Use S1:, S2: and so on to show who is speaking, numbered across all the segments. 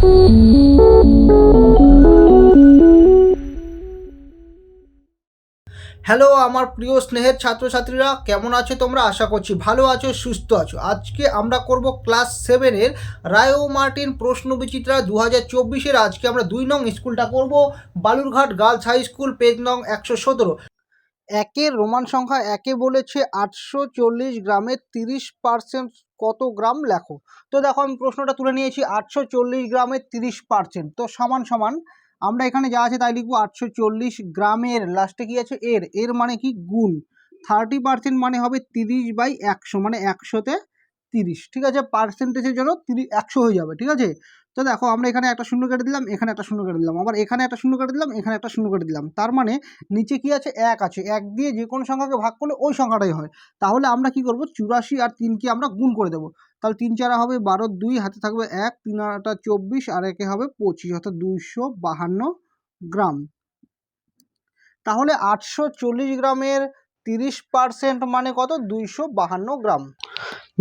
S1: Hello আমার প্রিয় স্নেহের ছাত্রছাত্রীরা, কেমন আছো তোমরা? আশা করছি ভালো আছো, সুস্থ আছো। আজকে আমরা করব ক্লাস সেভেনের রায়ো মার্টিন প্রশ্ন বিচিত্রা দু হাজার চব্বিশের। আজকে আমরা দুই নং স্কুলটা করব, Balurghat girls high school, page নং একশো সতেরো। একের রোমান সংখ্যা একে বলেছে আটশো চল্লিশ গ্রামের তিরিশ পার্সেন্ট কত গ্রাম লেখো? তো দেখো আমি প্রশ্নটা তুলে নিয়েছি, আটশো চল্লিশ গ্রামের তিরিশ পার্সেন্ট তো সমান সমান, আমরা এখানে যা আছে তাই লিখব, আটশো চল্লিশ গ্রামের লাস্টে কি আছে? এর। এর মানে কি? গুণ। থার্টি পার্সেন্ট মানে হবে তিরিশ বাই একশো মানে একশোতে তিরিশ। ঠিক আছে? পার্সেন্টেজের জন্য তিরিশ একশো হয়ে যাবে। ঠিক আছে? তো দেখো, আমরা এখানে একটা শূন্য কেটে দিলাম, এখানে একটা শূন্য কেটে দিলাম। আবার এখানে একটা শূন্য কেটে দিলাম, এখানে একটা শূন্য কেটে দিলাম। তার মানে নিচে কি আছে? এক আছে। এক দিয়ে যে কোনো সংখ্যাকে ভাগ করলে ওই সংখ্যাটাই হয়। তাহলে আমরা কি করব? চুরাশি আর তিনকে আমরা গুণ করে দেবো। তাহলে তিন চারা হবে বারো, দুই হাতে থাকবে এক, তিন আটা চব্বিশ, আর একে হবে পঁচিশ, অর্থাৎ দুইশো বাহান্ন গ্রাম। তাহলে আটশো চল্লিশ গ্রামের তিরিশ পার্সেন্ট মানে কত? দুইশো বাহান্ন গ্রাম।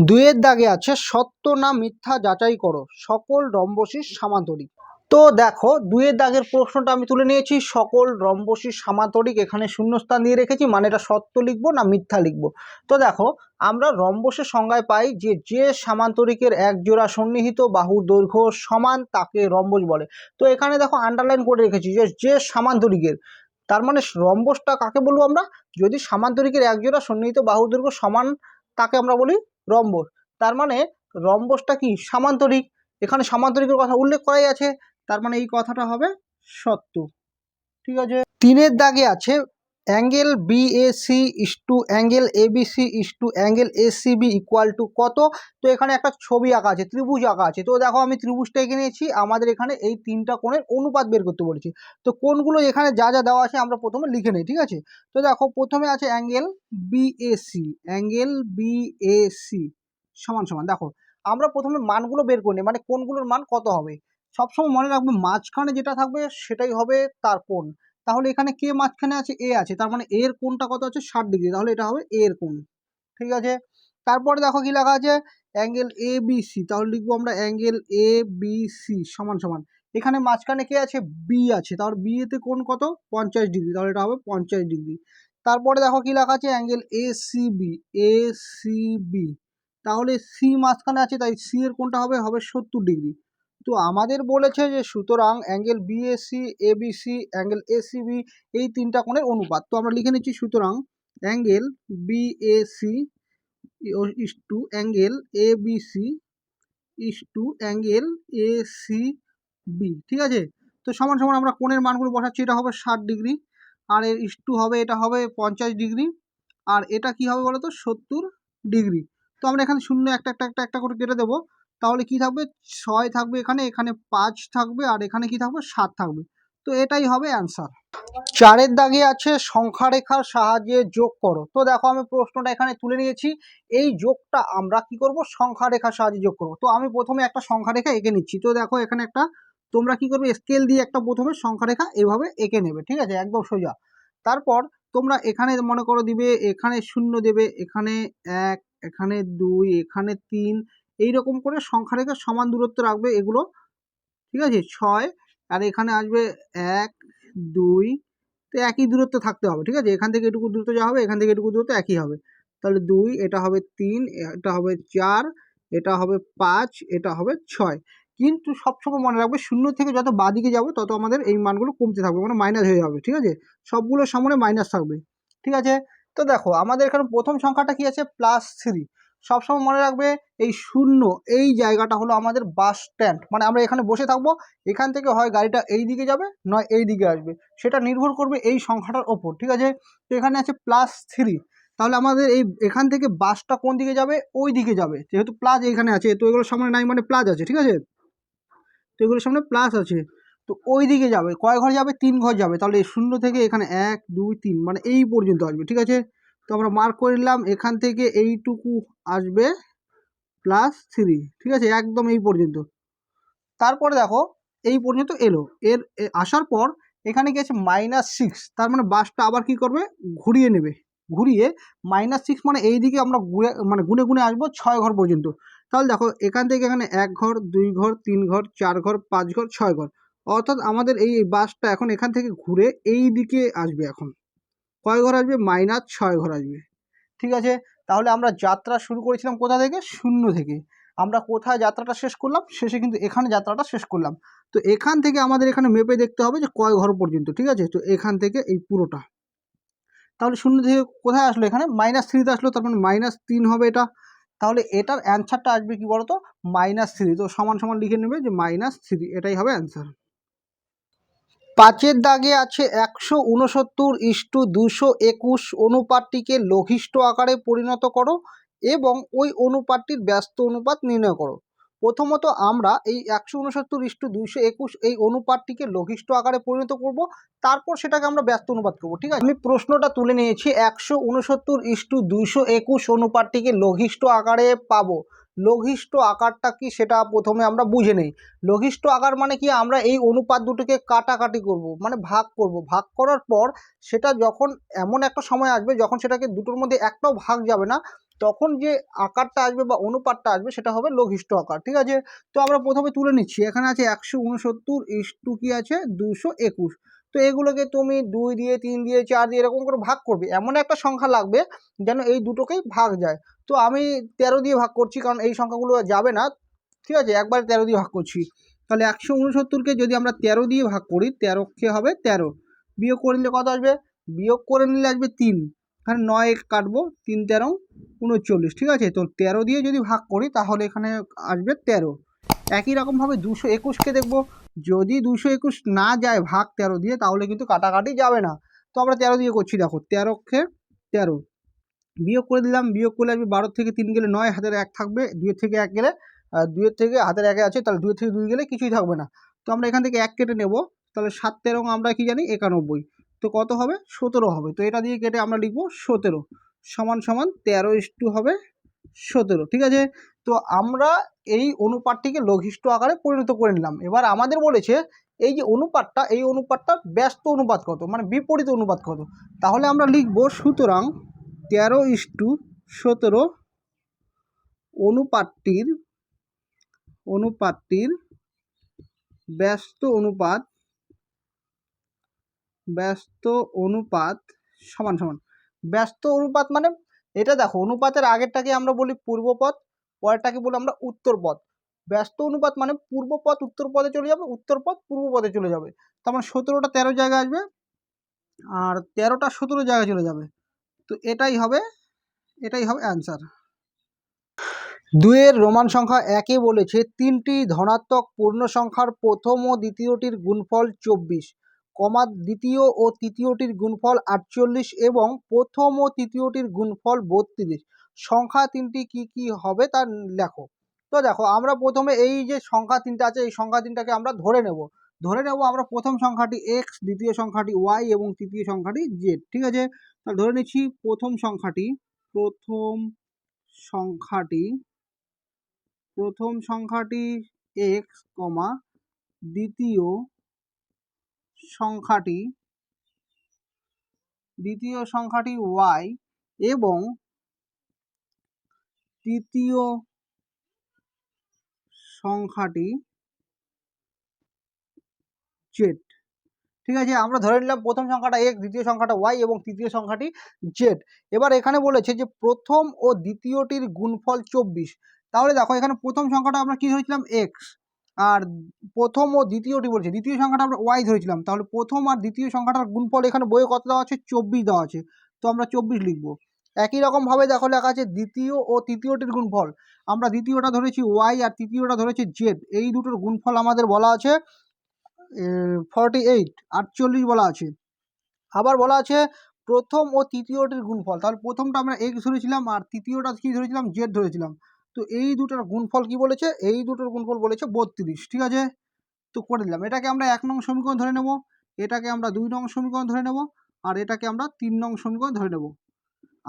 S1: দুয়ের দাগে আছে সত্য না মিথ্যা যাচাই করো। সকল রম্বসির সামান্তরিক। তো দেখো দুয়ের দাগের প্রশ্নটা আমি তুলে নিয়েছি। সকল রম্বসির সামান্তরিক এখানে শূন্যস্থান দিয়ে রেখেছি মানে এটা সত্য লিখব না মিথ্যা লিখব? তো দেখো, আমরা রম্বসের সংজ্ঞায় পাই যে যে সামান্তরিকের এক জোড়া সন্নিহিত বাহুর দৈর্ঘ্য সমান তাকে রম্বস বলে। তো এখানে দেখো আন্ডারলাইন করে রেখেছি যে যে সামান্তরিকের তার মানে রম্বসটা কাকে বলব আমরা? যদি সামান্তরিকের একজোড়া সন্নিহিত বাহুদৈর্ঘ্য সমান তাকে আমরা বলি রম্বস। তার মানে রম্বসটা কি? সামান্তরিক। এখানে সামান্তরিকের কথা উল্লেখ করাই আছে। তার মানে এই কথাটা হবে সত্য। ঠিক আছে? তিনের দাগে আছে angle BAC is to angle ABC is to angle ACB equal to কত? তো এখানে একটা ছবি আঁকা আছে, ত্রিভুজ আঁকা আছে। তো দেখো আমি ত্রিভুজটা এঁকে নিয়েছি, আমাদের এখানে এই তিনটা কোণের অনুপাত বের করতে বলেছি। তো কোনগুলো এখানে যা যা দেওয়া আছে আমরা প্রথমে লিখে নিই, ঠিক আছে? তো দেখো প্রথমে আছে অ্যাঙ্গেল বিএসি অ্যাঙ্গেল বিএসি সমান সমান। দেখো, আমরা প্রথমে মানগুলো বের করে নিই মানে কোনগুলোর মান কত হবে? সবসময় মনে রাখবে মাঝখানে যেটা থাকবে সেটাই হবে তার কোণ। তাহলে এখানে কে মাঝখানে আছে? এ আছে। তার মানে এর কোণটা কত আছে? ষাট ডিগ্রি। তাহলে এটা হবে এর কোণ। ঠিক আছে? তারপরে দেখো কি লেখা আছে? Angle A B C. তাহলে লিখব আমরা অ্যাঙ্গেল এ বি সি সমান সমান। এখানে মাঝখানে কে আছে? বি আছে। তাহলে বি এতে কোণ কত? পঞ্চাশ ডিগ্রি। তাহলে এটা হবে পঞ্চাশ ডিগ্রি। তারপরে দেখো কি লেখা আছে? Angle A C B. A C B. তাহলে সি মাঝখানে আছে, তাই সি এর কোণটা হবে হবে সত্তর ডিগ্রি। তো আমাদের বলেছে যে সুতরাং angle BAC ABC angle ACB এই তিনটা কোণের অনুপাত। তো আমরা লিখে নিচ্ছি সুতরাং angle BAC is to angle ABC is to angle ACB ঠিক আছে? তো সমান সমান আমরা কোণের মানগুলো বসাচ্ছি, এটা হবে ষাট ডিগ্রি, আর এর ইস টু হবে, এটা হবে পঞ্চাশ ডিগ্রি, আর এটা কি হবে বলো তো সত্তর ডিগ্রি। তো আমরা এখানে শূন্য একটা একটা একটা একটা করে কেটে দেবো। তাহলে কি থাকবে? ছয় থাকবে এখানে এখানে পাঁচ থাকবে আর এখানে কি থাকবে? সাত থাকবে। তো এটাই হবে অ্যান্সার চারের দাগে আছে সংখ্যা রেখার সাহায্যে যোগ করো। তো দেখো আমি প্রশ্নটা এখানে তুলে নিয়েছি। এই যোগটা আমরা কি করব? সংখ্যা রেখার সাহায্যে যোগ করব। তো আমি প্রথমে একটা সংখ্যা রেখা এঁকে নিচ্ছি। তো দেখো এখানে একটা, তোমরা কি করবে? স্কেল দিয়ে একটা প্রথমে সংখ্যা রেখা এভাবে এঁকে নেবে। ঠিক আছে? একদম সোজা। তারপর তোমরা এখানে মনে করো দিবে, এখানে শূন্য দেবে, এখানে এক, এখানে দুই, এখানে তিন এই রকম করে সংখ্যা রেখা সমান দূরত্ব রাখবে এগুলো। ঠিক আছে? ছয়, আর এখানে আসবে এক, দুই, তো একই দূরত্ব থাকতে হবে, ঠিক আছে? এখান থেকে এটুকু দূরত্ব যা হবে, এখান থেকে এটুকু দূরত্ব একই হবে। তাহলে দুই, এটা হবে তিন, এটা হবে চার, এটা হবে পাঁচ, এটা হবে ছয়। কিন্তু সবসময় মনে রাখবে, শূন্য থেকে যত বাদিকে যাব, তত আমাদের এই মানগুলো কমতে থাকবে মানে মাইনাস হয়ে যাবে, ঠিক আছে? সবগুলোর সামনে মাইনাস থাকবে, ঠিক আছে? তো দেখো, আমাদের এখানে প্রথম সংখ্যাটা কি আছে? প্লাস থ্রি সবসময় মনে রাখবে এই শূন্য, এই জায়গাটা হলো আমাদের বাস স্ট্যান্ড মানে আমরা এখানে বসে থাকব, এখান থেকে হয় গাড়িটা এই দিকে যাবে, নয় এই দিকে আসবে। সেটা নির্ভর করবে এই সংখ্যাটার ওপর, ঠিক আছে? তো এখানে আছে প্লাস থ্রি তাহলে আমাদের এই, এখান থেকে বাসটা কোন দিকে যাবে? ওই দিকে যাবে। যেহেতু প্লাস এখানে আছে, তো এগুলোর সামনে নাই মানে প্লাস আছে, ঠিক আছে? তো এগুলোর সামনে প্লাস আছে। তো ওই দিকে যাবে, কয় ঘর যাবে? তিন ঘর যাবে। তাহলে শূন্য থেকে এখানে এক, দুই, তিন মানে এই পর্যন্ত আসবে, ঠিক আছে? তো আমরা মার্ক করে নিলাম, এখান থেকে এইটুকু আসবে প্লাস থ্রি ঠিক আছে? একদম এই পর্যন্ত। তারপরে দেখো, এই পর্যন্ত এলো। এর আসার পর এখানে আছে মাইনাস সিক্স তার মানে বাসটা আবার কি করবে? ঘুরিয়ে নেবে। ঘুরিয়ে মাইনাস সিক্স মানে এই দিকে আমরা ঘুরে মানে গুনে গুনে আসব ছয় ঘর পর্যন্ত। তাহলে দেখো, এখান থেকে এখানে এক ঘর, দুই ঘর, তিন ঘর, চার ঘর, পাঁচ ঘর, ছয় ঘর। অর্থাৎ আমাদের এই বাসটা এখন এখান থেকে ঘুরে এই দিকে আসবে এখন। কয় ঘর আসবে? মাইনাস ছয় ঘর আসবে। ঠিক আছে? তাহলে আমরা যাত্রা শুরু করেছিলাম কোথা থেকে? শূন্য থেকে। আমরা কোথায় যাত্রাটা শেষ করলাম? শেষে কিন্তু এখানে যাত্রাটা শেষ করলাম। তো এখান থেকে আমাদের এখানে মেপে দেখতে হবে যে কয় ঘর পর্যন্ত, ঠিক আছে? তো এখান থেকে এই পুরোটা। তাহলে শূন্য থেকে কোথায় আসলো এখানে? মাইনাস থ্রিতে আসলো, তার মানে মাইনাস তিন হবে এটা। তাহলে এটার অ্যান্সারটা আসবে কি বলতো? মাইনাস থ্রি তো সমান সমান লিখে নেবে যে মাইনাস থ্রি এটাই হবে অ্যান্সার পাঁচের দাগে আছে একশো উনসত্তর ইস্টু দুশো একুশ অনুপাতটিকে লঘিষ্ঠ আকারে পরিণত করো এবং ওই অনুপাতটির ব্যস্ত অনুপাত নির্ণয় করো। প্রথমত আমরা এই একশো উনসত্তর ইস্টু দুইশো একুশ এই অনুপাতটিকে লঘিষ্ঠ আকারে পরিণত করব, তারপর সেটাকে আমরা ব্যস্ত অনুপাত করব, ঠিক আছে? আমি প্রশ্নটা তুলে নিয়েছি, একশো উনসত্তর ইস্টু দুইশো একুশ অনুপাতটিকে লঘিষ্ঠ আকারে পাবো। লঘিষ্ঠ আকারটা কি সেটা প্রথমে আমরা বুঝে নেই। লঘিষ্ঠ আকার মানে কি? আমরা এই অনুপাত দুটোকে কাটাকাটি করব মানে ভাগ করব। ভাগ করার পর সেটা যখন এমন একটা সময় আসবে যখন সেটাকে দুটোর মধ্যে একটাও ভাগ যাবে না, তখন যে আকারটা আসবে বা অনুপাতটা আসবে সেটা হবে লঘিষ্ঠ আকার, ঠিক আছে? তো আমরা প্রথমে তুলে নিচ্ছি। এখানে আছে একশো উনসত্তর ইস্টু কি আছে? দুশো একুশ। তো এগুলোকে তুমি দুই দিয়ে, তিন দিয়ে, চার দিয়ে এরকম করে ভাগ করবে। এমন একটা সংখ্যা লাগবে যেন এই দুটোকেই ভাগ যায়। তো আমি তেরো দিয়ে ভাগ করছি কারণ এই সংখ্যাগুলো যাবে না। ঠিক আছে? একবার তেরো দিয়ে ভাগ করছি। তাহলে একশো উনসত্তরকে যদি আমরা তেরো দিয়ে ভাগ করি, তেরোকে হবে তেরো। বিয়োগ করে নিলে কত আসবে? বিয়োগ করে নিলে আসবে তিন। এখানে নয় কাটবো, তিন তেরো, উনচল্লিশ। ঠিক আছে? তো তেরো দিয়ে যদি ভাগ করি, তাহলে এখানে আসবে তেরো। একই রকমভাবে দুশো একুশকে দেখব। যদি দুশো একুশ না যায় ভাগ তেরো দিয়ে, তাহলে কিন্তু কাটাকাটি যাবে না। তো আমরা তেরো দিয়ে করছি, দেখো তেরোকে তেরো। বিয়োগ করে দিলাম, বিয়োগ করলে আসবে বারো থেকে তিন গেলে নয়, হাতের এক থাকবে, দুইয়ের থেকে এক গেলে আর দুইয়ের থেকে হাতের একে আছে, তাহলে দুইয়ের থেকে দুই গেলে কিছুই থাকবে না। তো আমরা এখান থেকে এক কেটে নেব, তাহলে সাত, তেরো, আমরা কি জানি, একানব্বই। তো কত হবে? সতেরো হবে। তো এটা দিয়ে কেটে আমরা লিখব সতেরো। সমান সমান তেরো ইস্টু হবে সতেরো। ঠিক আছে? তো আমরা এই অনুপাতটিকে লঘিষ্ঠ আকারে পরিণত করে নিলাম। এবার আমাদের বলেছে, এই যে অনুপাতটা, এই অনুপাতটা ব্যস্ত অনুপাত কত? মানে বিপরীত অনুপাত কত? তাহলে আমরা লিখব, সুতরাং তেরো ইস্টু সতেরো অনুপাতটির অনুপাতটির ব্যস্ত অনুপাত ব্যস্ত অনুপাত সমান সমান। ব্যস্ত অনুপাত মানে এটা দেখো, অনুপাতের আগেরটাকে আমরা বলি পূর্বপদ পরেরটাকে বলি আমরা উত্তরপদ ব্যস্ত অনুপাত মানে পূর্বপদ উত্তর পদে চলে যাবে উত্তরপদ পূর্ব পদে চলে যাবে। তার মানে সতেরোটা তেরো জায়গায় আসবে আর তেরোটা সতেরো জায়গায় চলে যাবে। তো এটাই হবে এটাই হবে অ্যান্সার দুয়ের রোমান সংখ্যা একে বলেছে, তিনটি ধনাত্মক পূর্ণ সংখ্যার প্রথম ও দ্বিতীয়টির গুণফল চব্বিশ। কমা দ্বিতীয় ও তৃতীয়টির গুণফল আটচল্লিশ এবং প্রথম ও তৃতীয়টির গুণফল বত্রিশ। সংখ্যা তিনটি কি কি হবে তা লেখো। তো দেখো, আমরা প্রথমে এই যে সংখ্যা তিনটা আছে, এই সংখ্যা তিনটাকে আমরা ধরে নেব। ধরে নেব আমরা প্রথম সংখ্যাটি এক্স দ্বিতীয় সংখ্যাটি ওয়াই এবং তৃতীয় সংখ্যাটি জেড ঠিক আছে? তাহলে ধরে নিচ্ছি প্রথম সংখ্যাটি প্রথম সংখ্যাটি প্রথম সংখ্যাটি এক্স কমা দ্বিতীয় সংখ্যাটি দ্বিতীয় সংখ্যাটি ওয়াই এবং তৃতীয় সংখ্যাটি জেড। ঠিক আছে, আমরা ধরে নিলাম প্রথম সংখ্যাটা এক্স দ্বিতীয় সংখ্যাটা ওয়াই এবং তৃতীয় সংখ্যাটি জেড। এবার এখানে বলেছে যে প্রথম ও দ্বিতীয়টির গুণফল চব্বিশ। তাহলে দেখো, এখানে প্রথম সংখ্যাটা আমরা কি ধরেছিলাম? এক্স। আর প্রথম ও দ্বিতীয়টি বলছে, দ্বিতীয় সংখ্যাটা আমরা ওয়াই ধরেছিলাম। তাহলে প্রথম আর দ্বিতীয় সংখ্যাটার গুণফল এখানে বইয়ে কত দেওয়া আছে? চব্বিশ দেওয়া আছে। তো আমরা চব্বিশ লিখব। একই রকমভাবে দেখো লেখা আছে দ্বিতীয় ও তৃতীয়টির গুণফল। আমরা দ্বিতীয়টা ধরেছি ওয়াই আর তৃতীয়টা ধরেছি জেড। এই দুটোর গুণফল আমাদের বলা আছে ফর্টি এইট আটচল্লিশ বলা আছে। আবার বলা আছে প্রথম ও তৃতীয়টির গুণফল। তাহলে প্রথমটা আমরা এক্স ধরেছিলাম আর তৃতীয়টা কী ধরেছিলাম? জেড ধরেছিলাম। তো এই দুটোর গুণফল কি বলেছে? এই দুটোর গুণফল বলেছে বত্রিশ, ঠিক আছে? তো করে দিলাম। এটাকে আমরা এক নং সমীকরণ ধরে নেব। এটাকে আমরা দুই নং সমীকরণ ধরে নেব। আর এটাকে আমরা তিন নং সমীকরণ ধরে নেব।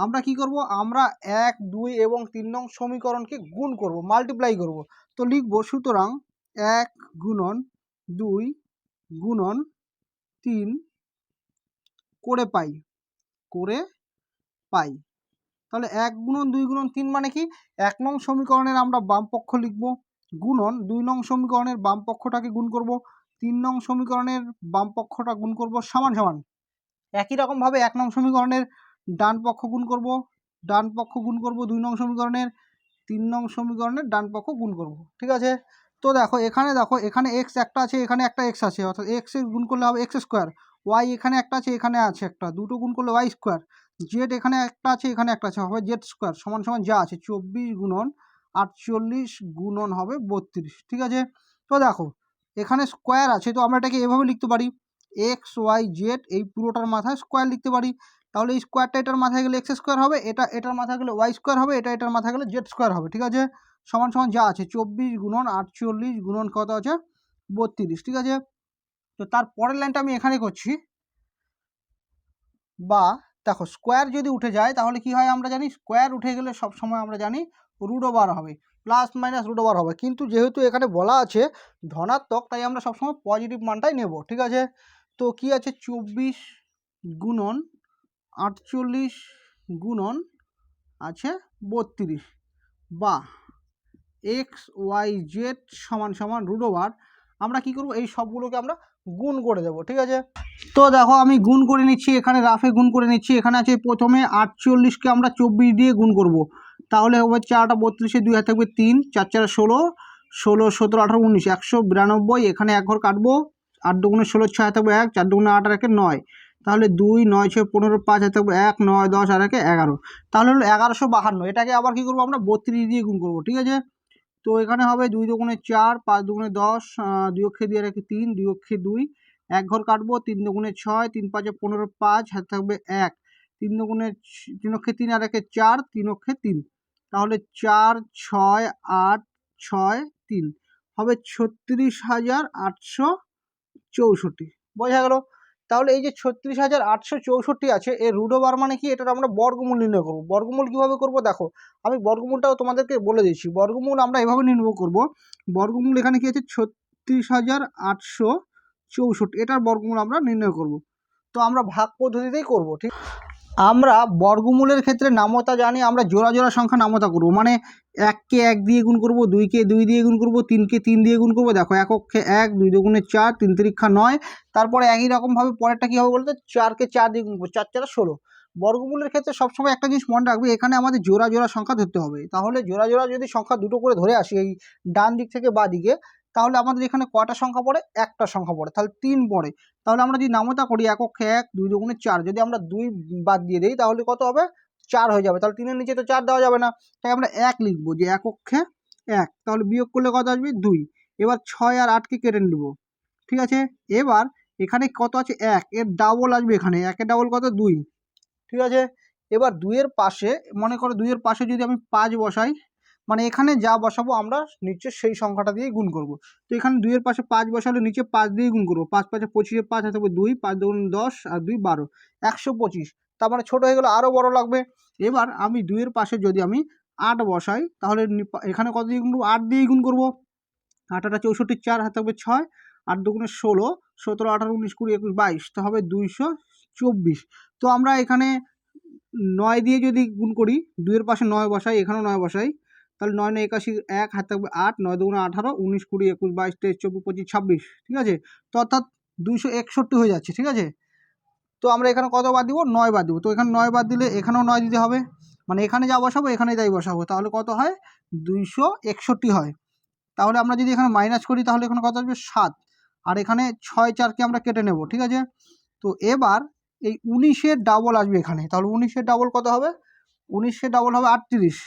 S1: আমরা কি করব? আমরা এক, দুই এবং তিন নং সমীকরণকে গুণ করব মাল্টিপ্লাই করব। তো লিখব সুতরাং এক গুণন দুই গুণন তিন করে পাই করে পাই। তাহলে এক গুণন দুই গুণন তিন মানে কি? এক নং সমীকরণের আমরা বাম পক্ষ লিখব, গুণন দুই নং সমীকরণের বাম পক্ষটাকে গুণ করব, তিন নং সমীকরণের বাম পক্ষটা গুণ করব সমান সমান। একই রকমভাবে এক নং সমীকরণের ডান পক্ষ গুণ করব, ডান পক্ষ গুণ করব দুই নং সমীকরণের, তিন নং সমীকরণের ডান পক্ষ গুণ করব, ঠিক আছে? তো দেখো, এখানে দেখো, এখানে এক্স একটা আছে, এখানে একটা এক্স আছে, অর্থাৎ এক্স গুণ করলে হবে এক্স স্কোয়ার ওয়াই এখানে একটা আছে, এখানে আছে একটা, দুটো গুণ করলে ওয়াই স্কোয়ার জেড এখানে একটা আছে, এখানে একটা আছে, হবে জেড স্কোয়ার সমান সমান যা আছে, চব্বিশ গুণন আটচল্লিশ গুণন হবে বত্রিশ, ঠিক আছে? তো দেখো, এখানে স্কোয়ার আছে, তো আমরা এটাকে এভাবে লিখতে পারি এক্স ওয়াই জেড এই পুরোটার মাথায় স্কোয়ার লিখতে পারি তাহলে এই স্কোয়ারটা এটার মাথায় গেলে এক্স স্কোয়ার হবে, এটা, এটার মাথায় গেলে ওয়াই স্কোয়ার হবে, এটা, এটার মাথায় গেলে জেড স্কোয়ার হবে, ঠিক আছে? সমান সমান যা আছে, চব্বিশ গুণন আটচল্লিশ গুণন কত আছে? বত্রিশ, ঠিক আছে? তো তার পরের লাইনটা আমি এখানে করছি। বা, দেখো স্কোয়ার যদি উঠে যায়, তাহলে কি হয় আমরা জানি স্কোয়ার উঠে গেলে সব সময় আমরা জানি রুট ওভার হবে প্লাস মাইনাস রুট ওভার হবে। কিন্তু যেহেতু এখানে বলা আছে ধনাত্মক, তাই আমরা সবসময় পজিটিভ মানটাই নেব, ঠিক আছে? তো কি আছে? চব্বিশ গুণন আটচল্লিশ গুণন আছে বত্রিশ। বা এক্স ওয়াই জেড সমান সমান রুট ওভার আমরা কি করব? এই সবগুলোকে আমরা গুণ করে দেবো, ঠিক আছে? তো দেখো আমি গুণ করে নিচ্ছি, এখানে রাফে গুণ করে নিচ্ছি, এখানে আছে প্রথমে আটচল্লিশকে আমরা চব্বিশ দিয়ে গুণ করব। তাহলে হবে চারটা বত্রিশে দুই হাতে থাকবে তিন, চার চার ষোলো ষোলো, সতেরো, আঠারো, উনিশ, একশো বিরানব্বই, এখানে এক ঘর কাটবো, আট দুগুণে ষোলো, ছয় থাকবে এক, চার দুগুণে আট একে নয়। তাহলে দুই, নয়, ছয়, পনেরো, পাঁচ হাতে থাকবে এক, নয়, দশ, আর একে এগারো। তাহলে হলো এগারোশো বাহান্ন। এটাকে আবার কী করব আমরা? বত্রিশ দিয়ে গুণ করব, ঠিক আছে? তো এখানে হবে দুই দুগুণে চার, পাঁচ দুগুণে দশ দুই অক্ষে দিয়ে রাখি তিন, দুই অক্ষে দুই। এক ঘর কাটবো, তিন দুগুণে ছয়, তিন পাঁচে পনেরো, পাঁচ হাতে থাকবে এক। তিন দুগুণে তিন অক্ষে তিন আর একে চার, তিন অক্ষে তিন। তাহলে চার, ছয়, আট, ছয়, তিন। হবে ছত্রিশ হাজার আটশো চৌষট্টি। বোঝা গেল? তাহলে এই যে ছত্রিশ হাজার আটশো চৌষট্টি আছে, এর রুডো ওভার মানে কি? এটার আমরা বর্গমূল নির্ণয় করব। বর্গমূল কীভাবে করব? দেখো, আমি বর্গমূলটাও তোমাদেরকে বলে দিচ্ছি। বর্গমূল আমরা এভাবে নির্ণয় করব। বর্গমূল এখানে কি আছে? ছত্রিশ হাজার আটশো চৌষট্টি। এটার বর্গমূল আমরা নির্ণয় করব। তো আমরা ভাগ পদ্ধতিতেই করব, ঠিক? আমরা বর্গমূলের ক্ষেত্রে নামতা জানি, আমরা জোড়া জোড়া সংখ্যা নামতা করব। মানে এককে এক দিয়ে গুণ করব, দুইকে দুই দিয়ে গুণ করব, তিনকে তিন দিয়ে গুণ করব। দেখো, এককে এক, দুই দুগুণে চার, তিন তিরিক্ষা নয়। তারপরে একই রকমভাবে পরেরটা কী হবে বলতো? চারকে চার দিয়ে গুণ করব, চার চারা ষোলো। বর্গমূলের ক্ষেত্রে সবসময় একটা জিনিস মনে রাখবে, এখানে আমাদের জোড়া জোড়া সংখ্যা ধরতে হবে। তাহলে জোড়া জোড়া যদি সংখ্যা দুটো করে ধরে আসি, এই ডান দিক থেকে বা দিকে তাহলে আমাদের এখানে কটা সংখ্যা পড়ে? একটা সংখ্যা পড়ে। তাহলে তিন পড়ে। তাহলে আমরা যদি নামতা করি একক এক, দুই দুগুণে চার, যদি আমরা দুই বাদ দিয়ে দিই, তাহলে কত হবে? চার হয়ে যাবে। তাহলে তিনের নিচে তো চার দেওয়া যাবে না। তাই আমরা এক লিখব যে একক্ষে এক। তাহলে বিয়োগ করলে কত আসবে? দুই। এবার ছয় আর আটকে কেটে নেব। ঠিক আছে? এবার এখানে কত আছে? এক। এর ডাবল আসবে এখানে। একের ডাবল কত? দুই। ঠিক আছে? এবার দুইয়ের পাশে, মনে করো দুইয়ের পাশে যদি আমি পাঁচ বসাই মানে এখানে যা বসাবো আমরা নিচে সেই সংখ্যাটা দিয়েই গুণ করব। তো এখানে দুইয়ের পাশে পাঁচ বসালে নিচে পাঁচ দিয়েই গুণ করব। পাঁচ পাঁচে পঁচিশে পাঁচ হাতে হবে দুই, পাঁচ দুগুণ দশ আর দুই বারো, একশো পঁচিশ। তার মানে ছোটো হয়ে গেলে আরও বড় লাগবে। এবার আমি দুইয়ের পাশে যদি আমি আট বসাই, তাহলে এখানে কত দিয়ে গুণ করব? আট দিয়েই গুণ করব। আট আটা চৌষট্টি, চার হাতে হবে ছয়, আট দুগুণে ষোলো, সতেরো, আঠারো, উনিশ, কুড়ি, একুশ, বাইশ, তো হবে দুইশো চব্বিশ। তো আমরা এখানে নয় দিয়ে যদি গুণ করি, দুইয়ের পাশে নয় বসাই, এখানেও নয় বসাই তাহলে নয় নয় একাশি এক, হাতে থাকবে আট, নয় দুগুণে আঠারো, উনিশ কুড়ি, একুশ বাইশ, তেইশ, চব্বিশ, পঁচিশ, ছাব্বিশ, ঠিক আছে? তো অর্থাৎ দুইশো একষট্টি হয়ে যাচ্ছে, ঠিক আছে? তো আমরা এখানে কত বাদ দিব? নয় বাদ দিব। তো এখানে নয় বাদ দিলে এখানেও নয় দিতে হবে। মানে এখানে যা বসাবো এখানে তাই বসাবো। তাহলে কত হয়? দুইশো একষট্টি হয়। তাহলে আমরা যদি এখানে মাইনাস করি, তাহলে এখানে কত আসবে? সাত। আর এখানে ছয় চারকে আমরা কেটে নেব, ঠিক আছে? তো এবার এই উনিশের ডাবল আসবে এখানে। তাহলে উনিশের ডাবল কত হবে? উনিশের ডাবল হবে আটত্রিশ।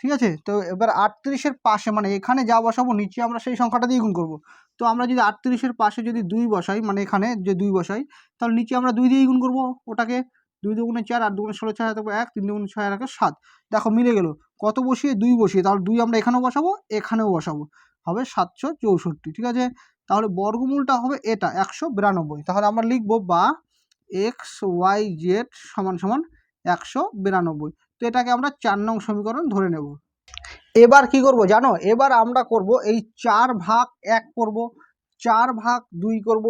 S1: ঠিক আছে? তো এবার আটত্রিশের পাশে মানে এখানে যা বসাবো, নিচে আমরা সেই সংখ্যাটা দিয়ে গুণ করব। তো আমরা যদি আটত্রিশের পাশে যদি দুই বসাই মানে এখানে যে দুই বসাই, তাহলে নিচে আমরা দুই দিয়েই গুণ করব ওটাকে। দুই দুগুণে চার, আট দুগুণে ষোলো ছয় থাকবে এক, তিন দুগুণে ছয় আর সাত। দেখো, মিলে গেল। কত বসিয়ে? দুই বসিয়ে। তাহলে দুই আমরা এখানেও বসাবো এখানেও বসাবো। হবে সাতশো চৌষট্টি, ঠিক আছে? তাহলে বর্গমূলটা হবে এটা, একশো বিরানব্বই। তাহলে আমরা লিখব বা এক্স, ওয়াই, জেড সমান সমান একশো বিরানব্বই। তো এটাকে আমরা চার নং সমীকরণ ধরে নেব। এবার কি করব জানো? এবার আমরা করব এই চার ভাগ এক করব, চার ভাগ দুই করব,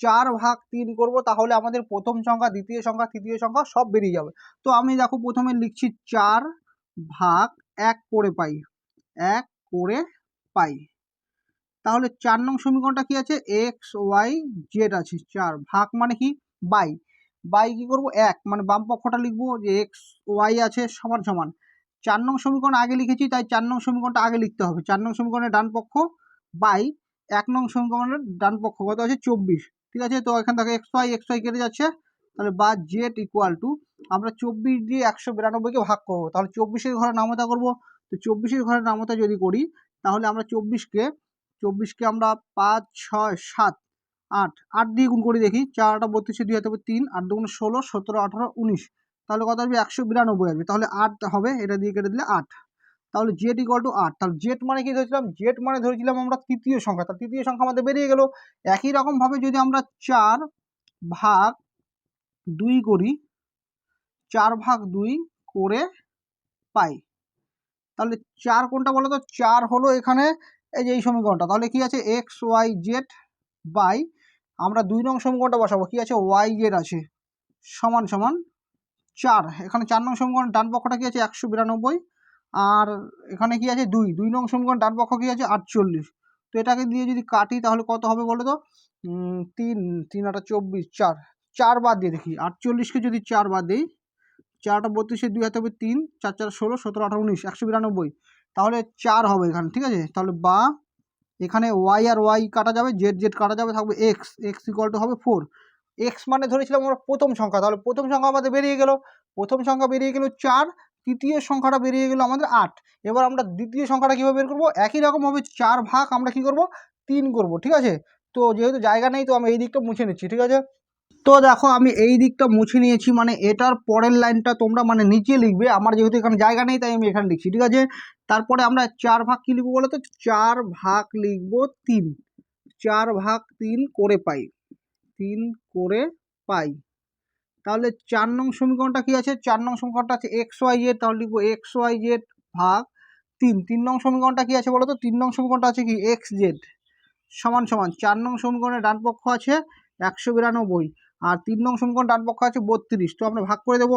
S1: চার ভাগ তিন করব, তাহলে আমাদের প্রথম সংখ্যা, দ্বিতীয় সংখ্যা, তৃতীয় সংখ্যা সব বেরিয়ে যাবে। তো আমি দেখো প্রথমে লিখছি চার ভাগ এক করে পাই, এক করে পাই। তাহলে চার নং সমীকরণটা কি আছে? এক্স, ওয়াই, জেড আছে। চার ভাগ মানে কি? বাই। বাই কি করব? এক মানে বাম পক্ষটা লিখব যে এক্স ওয়াই আছে সমান সমান। চার নং সমীকরণ আগে লিখেছি, তাই চার নং সমীকরণটা আগে লিখতে হবে। চার নং সমীকরণের ডান পক্ষ বাই, এক নং সমীকরণের ডান পক্ষ। কত আছে? চব্বিশ। ঠিক আছে? তো এখান থেকে এক্স ওয়াই এক্স ওয়াই কেটে যাচ্ছে। তাহলে বা জেড ইকুয়াল টু আমরা চব্বিশ দিয়ে একশো বিরানব্বইকে ভাগ করব। তাহলে চব্বিশের ঘরে নামতা করব। তো চব্বিশের ঘরে নামতা যদি করি, তাহলে আমরা চব্বিশকে চব্বিশকে আমরা পাঁচ, ছয়, সাত আট। আট দিয়ে গুণ করে দেখি, চার আটা বত্রিশে দুই হাতে তিন, আট দুগুণ ষোলো, সতেরো, আঠারো, উনিশ। তাহলে কত আসবে? একশো বিরানব্বই আসবে। তাহলে আট হবে, এটা দিয়ে কেটে দিলে আট। তাহলে জেড ইকুয়াল টু আট। তাহলে জেড মানে কি ধরেছিলাম? জেড মানে ধরেছিলাম আমরা তৃতীয় সংখ্যা। তাহলে তৃতীয় সংখ্যা আমাদের বেরিয়ে গেল। একই রকমভাবে যদি আমরা চার ভাগ দুই করি, চার ভাগ দুই করে পাই। তাহলে চার কোনটা বলো তো চার হলো এখানে এই যে এই সমীকরণটা। তাহলে কি আছে? এক্স ওয়াই জেড বাই আমরা দুই নং সমীকরণটা বসাবো। কি আছে? ওয়াই জেড আছে। সমান সমান চার। এখানে চার নং সমীকরণ ডান পক্ষটা কি আছে? একশো বিরানব্বই। আর এখানে কি আছে? দুই। দুই নং সমীকরণ ডান পক্ষ কি আছে? আটচল্লিশ। তো এটাকে দিয়ে যদি কাটি, তাহলে কত হবে বলো তো? তিন। তিন আটা চব্বিশ। চার। চার বাদ দিয়ে দেখি। আটচল্লিশকে যদি চার বাদ দিই চারটা বত্রিশে দুই হাতে হবে তিন। চার চার, ষোলো, সতেরো, আঠারো, উনিশ। একশো বিরানব্বই। তাহলে চার হবে এখানে। ঠিক আছে? তাহলে বা এখানে ওয়াই আর ওয়াই কাটা যাবে জেড জেড কাটা যাবে, থাকবে এক্স এক্স ইকুয়াল টু হবে ফোর এক্স মানে ধরেছিলাম আমরা প্রথম সংখ্যা, তাহলে প্রথম সংখ্যা আমাদের বেরিয়ে গেল, প্রথম সংখ্যা বেরিয়ে গেল চার, তৃতীয় সংখ্যাটা বেরিয়ে গেল আমাদের আট। এবার আমরা দ্বিতীয় সংখ্যাটা কীভাবে বের করব? একই রকমভাবে চার ভাগ আমরা কি করব? তিন করব, ঠিক আছে? তো যেহেতু জায়গা নেই, তো আমি এই দিকটা মুছে নিচ্ছি, ঠিক আছে? তো দেখো, আমি এই দিকটা মুছে নিয়েছি মানে এটার পরের লাইনটা তোমরা মানে নিচে লিখবে। আমার যেহেতু এখানে জায়গা নেই, তাই আমি এখানে লিখছি, ঠিক আছে? তারপরে আমরা চার ভাগ কী লিখব বলো তো? চার ভাগ লিখব তিন। চার ভাগ তিন করে পাই। তিন করে পাই। তাহলে চার নং সমীকরণটা কি আছে? চার নং সমীকরণটা আছে এক্স ওয়াই জেড তাহলে লিখব এক্স ওয়াই জেড ভাগ তিন। তিন নং সমীকরণটা কি আছে বলো তো? তিন নং সমীকরণটা আছে কি? এক্স জেড সমান সমান। চার নং সমীকরণের ডান পক্ষ আছে একশো বিরানব্বই। আর তিন নং সমীকরণ ডান পক্ষ আছে বত্রিশ, তো আমরা ভাগ করে দেবো।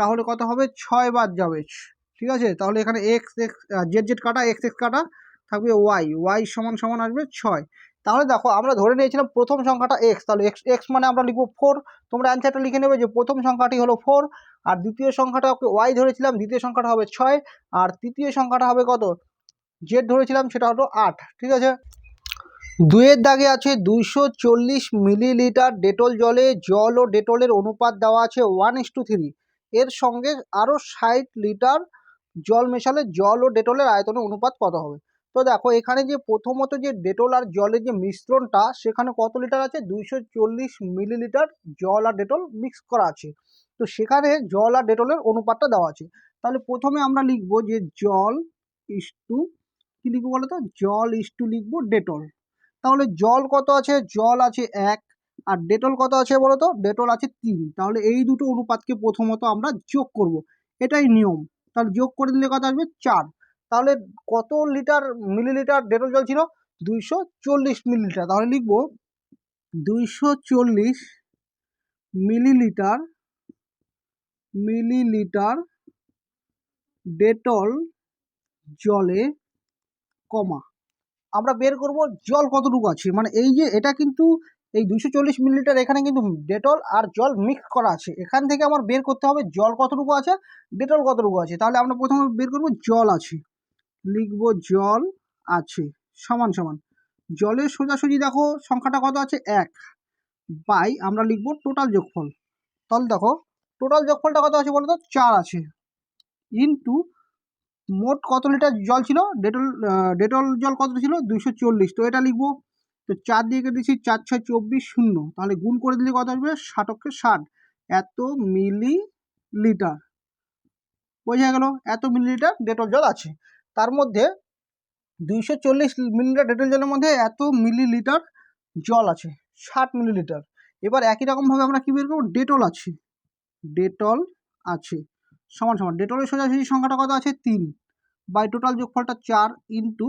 S1: তাহলে কত হবে? ছয় বাদ যাবে। ঠিক আছে? তাহলে এখানে এক্স এক্স জেড জেড কাটা এক্স এক্স কাটা থাকবে ওয়াই ওয়াই সমান সমান আসবে ছয়। তাহলে দেখো, আমরা ধরে নিয়েছিলাম প্রথম সংখ্যাটা এক্স তাহলে এক্স এক্স মানে আমরা লিখব ফোর তোমরা অ্যান্সারটা লিখে নেবে যে প্রথম সংখ্যাটি হলো ফোর আর দ্বিতীয় সংখ্যাটা ওয়াই ধরেছিলাম, দ্বিতীয় সংখ্যাটা হবে ছয়, আর তৃতীয় সংখ্যাটা হবে কত? জেড ধরেছিলাম, সেটা হলো আট। ঠিক আছে? দুয়ের দাগে আছে দুইশো চল্লিশ মিলিলিটার ডেটল জলে জল ও ডেটলের অনুপাত দেওয়া আছে ওয়ান ইস টু থ্রি। এর সঙ্গে আরও ষাট লিটার জল মেশালে জল ও ডেটলের আয়তনের অনুপাত কত হবে? তো দেখো, এখানে যে প্রথমত যে ডেটল আর জলের যে মিশ্রণটা, সেখানে কত লিটার আছে? দুইশো চল্লিশ মিলিলিটার জল আর ডেটল মিক্স করা আছে। তো সেখানে জল আর ডেটলের অনুপাতটা দেওয়া আছে। তাহলে প্রথমে আমরা লিখব যে জল ইস টু, কী লিখব বলো তো জল ইস টু লিখব ডেটল। তাহলে জল কত আছে? জল আছে এক। আর ডেটল কত আছে বলো তো ডেটল আছে তিন। তাহলে এই দুটো অনুপাতকে প্রথমত আমরা যোগ করব। এটাই নিয়ম। তাহলে যোগ করে দিলে কত আসবে? চার। তাহলে কত লিটার, মিলিলিটার ডেটল জল ছিল? দুইশো চল্লিশ মিলিলিটার। তাহলে লিখব দুইশো চল্লিশ মিলিলিটার মিলিলিটার ডেটল জলে, কমা। আমরা বের করব জল কতটুকু আছে? মানে এই যে এটা কিন্তু এই দুশো চল্লিশ মিলিলিটার এখানে কিন্তু ডেটল আর জল মিক্স করা আছে। এখান থেকে আমার বের করতে হবে জল কতটুকু আছে? ডেটল কতটুকু আছে? তাহলে আমরা প্রথমে বের করব জল আছে। লিখব জল আছে, সমান সমান। জলের সোজাসুজি দেখো সংখ্যাটা কত আছে? এক। বাই, আমরা লিখব টোটাল যোগফল। তাহলে দেখো টোটাল যোগফলটা কত আছে বলো তো চার আছে। ইন্টু মোট কত লিটার জল ছিল? ডেটল ডেটল জল কত ছিল? দুইশো চল্লিশ। তো এটা লিখব। তো চার দিয়ে কেটেছি চার ছয় চব্বিশ শূন্য। তাহলে গুণ করে দিলে কত আসবে? ষাটকে ষাট। এত মিলি লিটার বোঝা গেল? এত মিলিলিটার ডেটল জল আছে। তার মধ্যে দুইশো চল্লিশ মিলিলিটার ডেটল জলের মধ্যে এত মিলিলিটার জল আছে। ষাট মিলিলিটার। এবার একই রকমভাবে আমরা কী বের করব? ডেটল আছে। ডেটল আছে। সমান সমান। ডেটলের সোজাসুজি সংখ্যাটা কত আছে? তিন। বাই টোটাল যোগফলটা চার ইন্টু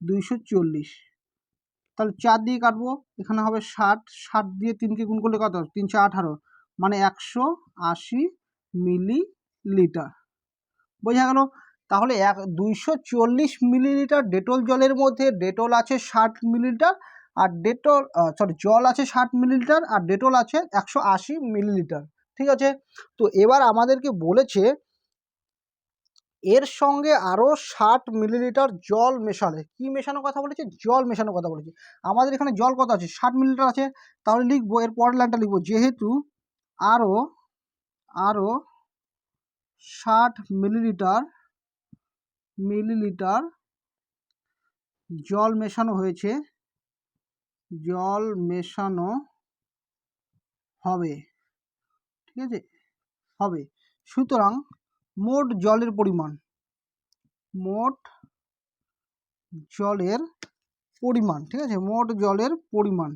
S1: দুইশো চল্লিশ। তাহলে চার দিয়ে কাটবো, এখানে হবে ষাট। ষাট দিয়ে তিনকে গুণ করলে কত? তিনশো আঠারো। মানে একশো আশি মিলি লিটার বোঝা গেল? তাহলে এক, দুইশো চল্লিশ মিলিলিটার ডেটল জলের মধ্যে ডেটল আছে ষাট মিলিলিটার আর ডেটল সরি জল আছে ষাট মিলিলিটার আর ডেটল আছে একশো আশি মিলিলিটার। ঠিক আছে? তো এবার আমাদেরকে বলেছে, এর সঙ্গে আরও ষাট মিলিলিটার জল মেশালে। কি মেশানোর কথা বলেছে? জল মেশানোর কথা বলেছে। আমাদের এখানে জল কত আছে? ষাট মিলিলিটার আছে। তাহলে লিখব, এর পরের লাইনটা লিখব। যেহেতু আরও আরও ষাট মিলিলিটার মিলিলিটার জল মেশানো হয়েছে, জল মেশানো হবে। ঠিক আছে? হবে। সুতরাং মোট জলের পরিমাণ, মোট জলের পরিমাণ, ঠিক আছে? মোট জলের পরিমাণ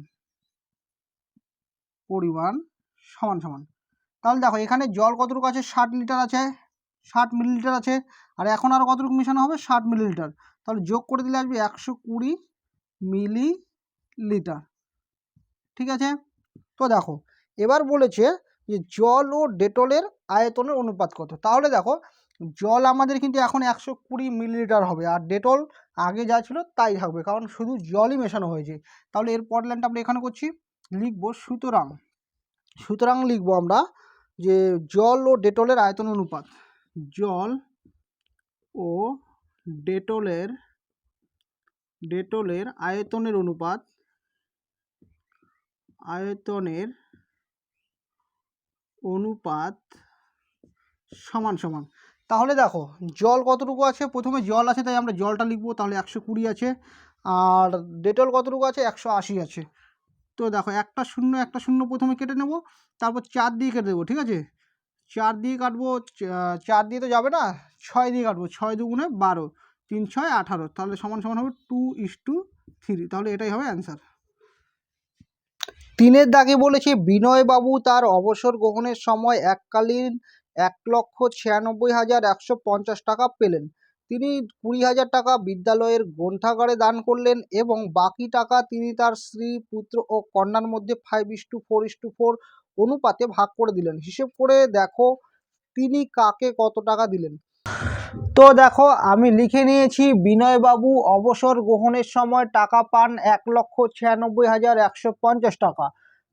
S1: পরিমাণ সমান সমান। তাহলে দেখো, এখানে জল কতটুকু আছে? ষাট লিটার আছে। ষাট মিলিলিটার আছে। আর এখন আরও কতটুকু মেশানো হবে? ষাট মিলিলিটার। তাহলে যোগ করে দিলে আসবে একশো কুড়ি মিলি লিটার ঠিক আছে? তো দেখো, এবার বলেছে যে জল ও ডেটলের আয়তনের অনুপাত কত? তাহলে দেখো, জল আমাদের কিন্তু এখন একশো কুড়ি মিলিলিটার হবে আর ডেটল আগে যা ছিল তাই থাকবে, কারণ শুধু জলই মেশানো হয়েছে। তাহলে এর পর লাইনটা আমরা এখানে করছি, লিখব সুতরাং। সুতরাং লিখব আমরা যে জল ও ডেটলের আয়তন অনুপাত। জল ও ডেটলের ডেটলের আয়তনের অনুপাত, আয়তনের অনুপাত সমান সমান। তাহলে দেখো, জল কতটুকু আছে? প্রথমে জল আছে, তাই আমরা জলটা লিখব, তাহলে একশো কুড়ি আছে। আর ডেটল কতটুকু আছে? একশো আশি আছে। তো দেখো, একটা শূন্য একটা শূন্য প্রথমে কেটে নেব, তারপর চার দিয়ে কেটে দেবো, ঠিক আছে? চার দিয়ে কাটবো চার দিয়ে তো যাবে না, ছয় দিয়ে কাটবো, ছয় দুগুণে বারো, তিন, ছয়, আঠারো, তাহলে সমান সমান হবে টু ইস টু থ্রি তাহলে এটাই হবে অ্যান্সার তিনের দাগে বলেছে, বিনয়বাবু তার অবসর গ্রহণের সময় এককালীন এক লক্ষ ছিয়ানব্বই হাজার একশো পঞ্চাশ টাকা পেলেন। তিনি কুড়ি হাজার টাকা বিদ্যালয়ের গ্রন্থাগারে দান করলেন এবং বাকি টাকা তিনি তার স্ত্রী, পুত্র ও কন্যার মধ্যে five is to four is to four অনুপাতে ভাগ করে দিলেন। হিসেব করে দেখো, তিনি কাকে কত টাকা দিলেন? তো দেখো, আমি লিখে নিয়েছি, বিনয়বাবু অবসর গ্রহণের সময় টাকা পান এক লক্ষ ছিয়ানব্বই হাজার একশো পঞ্চাশ টাকা।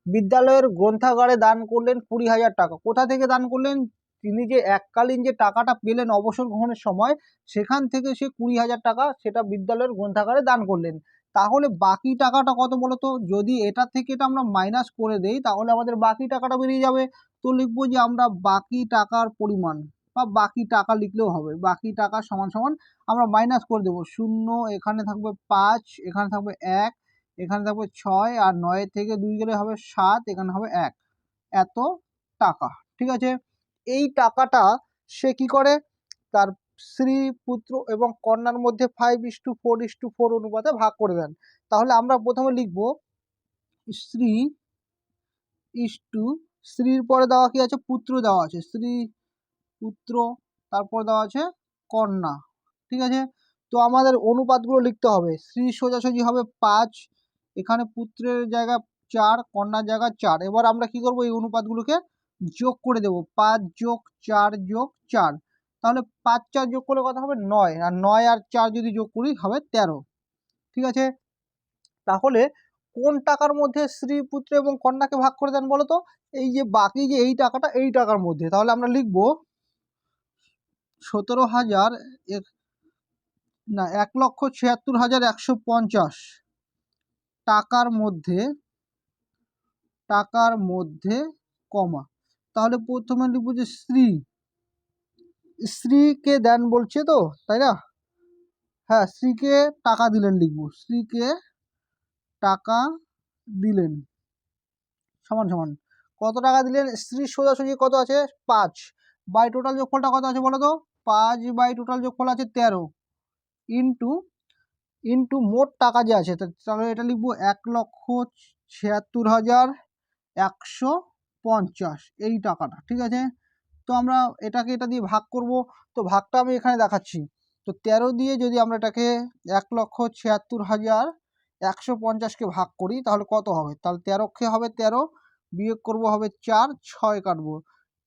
S1: বিদ্যালয়ের গ্রন্থাগারে দান করলেন কুড়ি হাজার টাকা। কোথা থেকে দান করলেন? তিনি যে এককালীন যে টাকাটা পেলেন অবসর গ্রহণের সময়, সেখান থেকে সে কুড়ি হাজার টাকা সেটা বিদ্যালয়ের গ্রন্থাগারে দান করলেন। তাহলে বাকি টাকাটা কত বলতো? যদি এটা থেকে এটা আমরা মাইনাস করে দেই, তাহলে আমাদের বাকি টাকাটা বেরিয়ে যাবে। তো লিখব যে আমরা বাকি টাকার পরিমাণ বা বাকি টাকা লিখলেও হবে। বাকি টাকা সমান সমান আমরা মাইনাস করে দেবো। শূন্য, এখানে থাকবে পাঁচ, এখানে থাকবে এক, এখানে থাকবে ছয় আর নয় থেকে দুই গেলে হবে সাত, এখানে হবে এক। এত টাকা, ঠিক আছে? এই টাকাটা সে কি করে? তার স্ত্রী, পুত্র এবং কন্যার মধ্যে five is to four is to four অনুপাতে ভাগ করে দেন। তাহলে আমরা প্রথমে লিখব, স্ত্রী ইস টু স্ত্রীর পরে দেওয়া কি আছে? পুত্র দেওয়া আছে। স্ত্রী পুত্র, তারপর দেওয়া আছে কন্যা, ঠিক আছে? তো আমাদের অনুপাতগুলো লিখতে হবে। স্ত্রী সোজাসুজি হবে পাঁচ, এখানে পুত্রের জায়গা চার, কন্যার জায়গা চার। এবার আমরা কি করব? এই অনুপাতগুলোকে যোগ করে দেব। পাঁচ যোগ চার যোগ চার। তাহলে পাঁচ চার যোগ করলে কথা হবে? নয়। আর নয় আর চার যদি যোগ করি, হবে তেরো। ঠিক আছে? তাহলে কোন টাকার মধ্যে স্ত্রী, পুত্র এবং কন্যাকে ভাগ করে দেন বলো তো এই যে বাকি যে এই টাকাটা, এই টাকার মধ্যে। তাহলে আমরা লিখব সতেরো হাজার না, এক লক্ষ ছিয়াত্তর হাজার একশো পঞ্চাশ টাকার মধ্যে টাকার মধ্যে কমা। তাহলে প্রথমে লিখব যে স্ত্রী, স্ত্রীকে দেন বলছে তো, তাই না? হ্যাঁ স্ত্রীকে টাকা দিলেন লিখব, স্ত্রীকে টাকা দিলেন। সমান সমান। কত টাকা দিলেন? স্ত্রীর সোজাসুজি কত আছে? পাঁচ। বাই টোটাল যোগফলটা কত আছে বলো তো? পাঁচ বাই টোটাল যোগফল আছে তেরো। ইন্টু ইন্টু মোট টাকা যে আছে তাহলে এটা লিখব এক লক্ষ ছিয়াত্তর হাজার একশো পঞ্চাশ। এই টাকাটা, ঠিক আছে? তো আমরা এটাকে এটা দিয়ে ভাগ করব। তো ভাগটা আমি এখানে দেখাচ্ছি। তো তেরো দিয়ে যদি আমরা এটাকে এক লক্ষ ছিয়াত্তর হাজার একশো পঞ্চাশকে ভাগ করি, তাহলে কত হবে? তাহলে তেরোকে হবে তেরো, বিয়োগ করব হবে চার, ছয় কাটবো।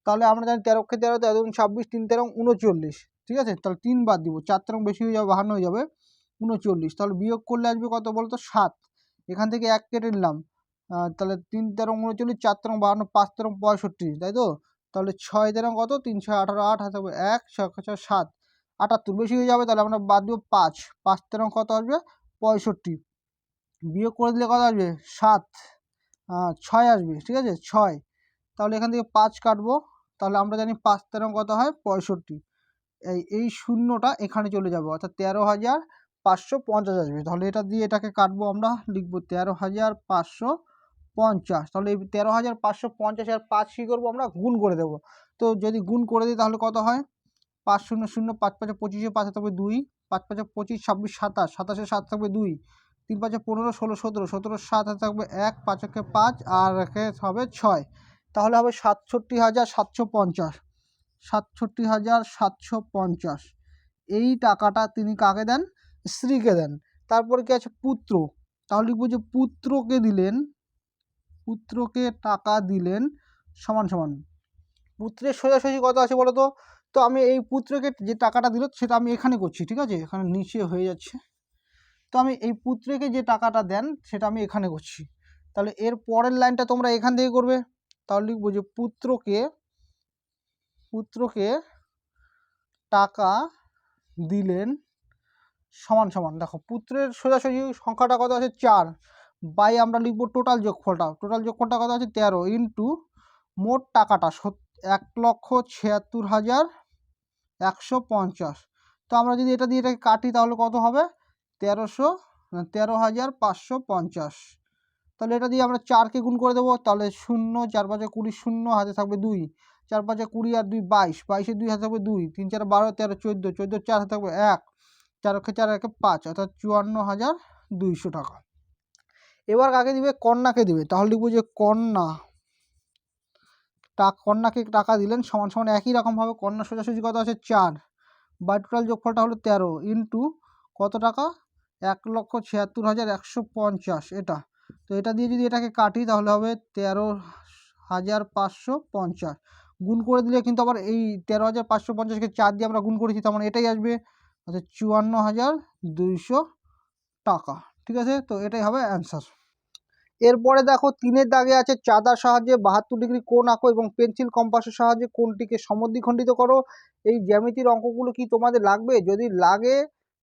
S1: তাহলে আমরা জানি তেরোকে তেরো তেরো ছাব্বিশ, তিন তেরো উনচল্লিশ। ঠিক আছে? তাহলে তিন বাদ দিব, চার তেরো বেশি হয়ে যাবে, বাহান্ন হয়ে যাবে উনচল্লিশ। তাহলে বিয়োগ করলে আসবে কত বলতো? সাত। এখান থেকে এক কেটে নিলাম। তাহলে তিন তেরো উনচল্লিশ, চার তেরো বাহান্ন, পাঁচ তেরো পঁয়ষট্টি, তাই তো? তাহলে ছয় তেরো কত? তিন ছয়, আঠারো, আট, হাতে এক, ছয় ছয় সাত। আটাত্তর বেশি হয়ে যাবে, তাহলে আমরা বাদ দিব পাঁচ। পাঁচ তেরো কত আসবে? পঁয়ষট্টি। বিয়োগ করে দিলে কত আসবে? সাত। ছয় আসবে, ঠিক আছে? ছয়। তাহলে এখান থেকে পাঁচ কাটবো। তাহলে আমরা জানি পাঁচ তেরো কত হয়? পঁয়ষট্টি। এই এই শূন্যটা এখানে চলে যাবে, অর্থাৎ তেরো হাজার পাঁচশো পঞ্চাশ আসবে। তাহলে এটা দিয়ে এটাকে কাটবো আমরা, লিখব তেরো হাজার পাঁচশো পঞ্চাশ। তাহলে এই তেরো হাজার পাঁচশো পঞ্চাশ আর পাঁচ কী করব আমরা? গুণ করে দেবো। তো যদি গুণ করে দিই তাহলে কত হয়? পাঁচ শূন্য শূন্য, পাঁচ পাঁচে পঁচিশে পাঁচে থাকবে দুই, পাঁচ পাঁচে পঁচিশ, ছাব্বিশ, সাতাশ, সাতাশে সাত থাকবে দুই, তিন পাঁচে পনেরো, ষোলো, সতেরো সতেরো সাত থাকবে এক পাঁচকে পাঁচ, আর একে হবে ছয়। তাহলে হবে সাতষট্টি হাজার সাতশো পঞ্চাশ। সাতষট্টি হাজার সাতশো পঞ্চাশ। এই টাকাটা তিনি কাকে দেন? স্ত্রীকে দেন। তারপরে কি আছে? পুত্র। তাহলে লিখব যে পুত্রকে দিলেন, পুত্রকে টাকা দিলেন সমান সমান। পুত্রের সোজাসুজি কত আছে বলো তো তো আমি এই পুত্রকে যে টাকাটা দিল সেটা আমি এখানে করছি, ঠিক আছে? এখানে নিচে হয়ে যাচ্ছে। তো আমি এই পুত্রকে যে টাকাটা দেন সেটা আমি এখানে করছি। তাহলে এর পরের লাইনটা তোমরা এখান থেকে করবে। তাহলে লিখব যে পুত্রকে পুত্রকে টাকা দিলেন সমান সমান। দেখো, পুত্রের সোজাসুজি সংখ্যাটা কত আছে? চার। বাই আমরা লিখব টোটাল যোগফলটা টোটাল যোগফলটা কত আছে? তেরো ইন্টু মোট টাকাটা এক লক্ষ ছিয়াত্তর হাজার একশো পঞ্চাশ। তো আমরা যদি এটা দিয়ে এটাকে কাটি তাহলে কত হবে? তেরোশো তেরো হাজার পাঁচশো পঞ্চাশ। তাহলে এটা দিয়ে আমরা চারকে গুণ করে দেবো, তাহলে শূন্য, চার পাঁচে কুড়ি শূন্য, হাতে থাকবে দুই। চার পাঁচে কুড়ি আর দুই বাইশ, বাইশে দুই, হাতে থাকবে দুই। তিন, চার বারো, তেরো, চোদ্দ চোদ্দ, চার, হাতে থাকবে এক। চার অক্ষে চার, একে পাঁচ, অর্থাৎ চুয়ান্ন হাজার দুইশো টাকা। এবার কাকে দিবে? কন্যাকে দিবে। তাহলে লিখব যে কন্যা, টা কন্যাকে টাকা দিলেন, সমান সমান একই রকমভাবে কন্যা সোজাসুজি কত আছে? চার। বাই টোটাল যোগফলটা হলো তেরো ইন্টু কত টাকা? এক লক্ষ ছিয়াত্তর হাজার একশো পঞ্চাশ, এটা। তো এটা দিয়ে যদি এটাকে কাটি তাহলে হবে তেরো হাজার পাঁচশো পঞ্চাশ। গুণ করে দিলে কিন্তু আবার এই তেরো হাজার পাঁচশো পঞ্চাশকে চার দিয়ে আমরা গুণ করেছি, তার মানে এটাই আসবে অর্থাৎ চুয়ান্ন হাজার দুইশো টাকা। ঠিক আছে? তো এটাই হবে অ্যান্সার এরপরে দেখো তিনের দাগে আছে চাঁদার সাহায্যে বাহাত্তর ডিগ্রি কোণ আঁকো এবং পেন্সিল কম্পাসের সাহায্যে কোণটিকে সমদ্বিখণ্ডিত করো। এই জ্যামিতির অঙ্কগুলো কি তোমাদের লাগবে? যদি লাগে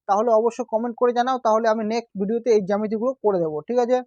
S1: তাহলে অবশ্যই কমেন্ট করে জানাও, তাহলে আমি নেক্সট ভিডিওতে এই জ্যামিতিগুলো করে দেবো। ঠিক আছে?